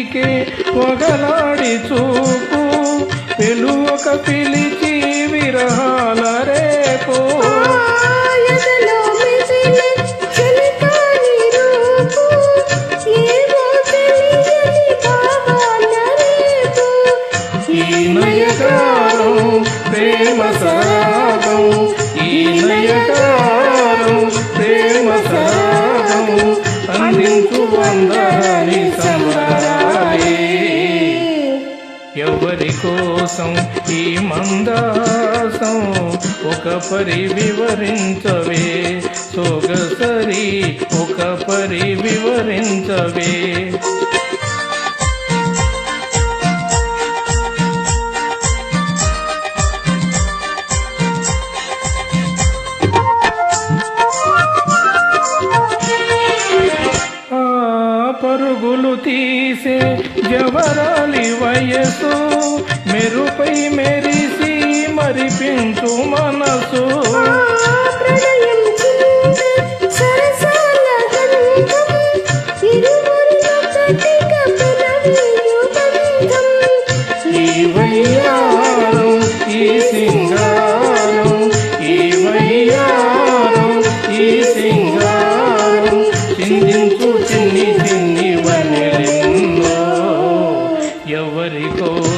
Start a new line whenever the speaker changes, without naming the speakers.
చిలికే పొగలాడి చూపు. పెలువక పిలిచి విరహాల రేపు. ప్రేమ సరాగం. ఈ ప్రేమ అందించు వంద కోసం ఈ మందాసం ఒక పరి వివరించవే. సొగసరి ఒక పరి వివరించవే. పరు పరుగులు తీసే జవరాలి వయసు మెరుపై మెరిసి మరిపించు మనసు. చిందించు చిన్ని చిన్ని